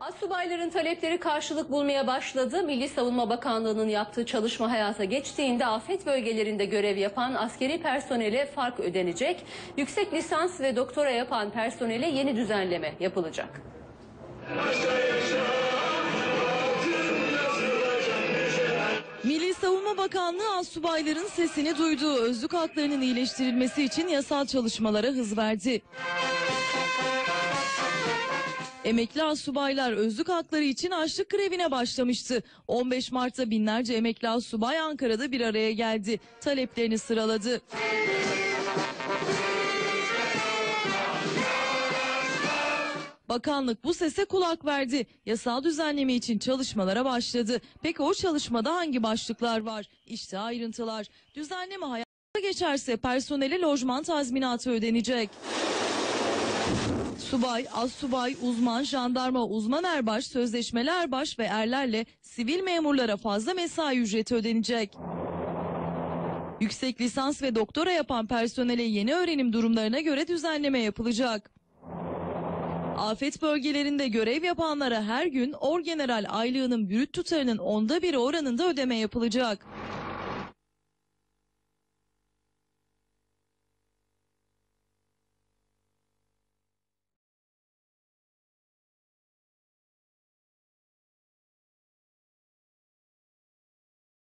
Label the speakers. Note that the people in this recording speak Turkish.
Speaker 1: Asubayların talepleri karşılık bulmaya başladı. Milli Savunma Bakanlığı'nın yaptığı çalışma hayata geçtiğinde afet bölgelerinde görev yapan askeri personele fark ödenecek. Yüksek lisans ve doktora yapan personele yeni düzenleme yapılacak.
Speaker 2: Milli Savunma Bakanlığı astsubayların sesini duydu. Özlük haklarının iyileştirilmesi için yasal çalışmalara hız verdi. Emekli astsubaylar özlük hakları için açlık grevine başlamıştı. 15 Mart'ta binlerce emekli astsubay Ankara'da bir araya geldi. Taleplerini sıraladı. Bakanlık bu sese kulak verdi. Yasal düzenleme için çalışmalara başladı. Peki o çalışmada hangi başlıklar var? İşte ayrıntılar. Düzenleme hayata geçerse personele lojman tazminatı ödenecek. Subay, assubay, uzman, jandarma, uzman erbaş, sözleşmeli erbaş ve erlerle sivil memurlara fazla mesai ücreti ödenecek. Yüksek lisans ve doktora yapan personele yeni öğrenim durumlarına göre düzenleme yapılacak. Afet bölgelerinde görev yapanlara her gün orgeneral aylığının brüt tutarının onda biri oranında ödeme yapılacak.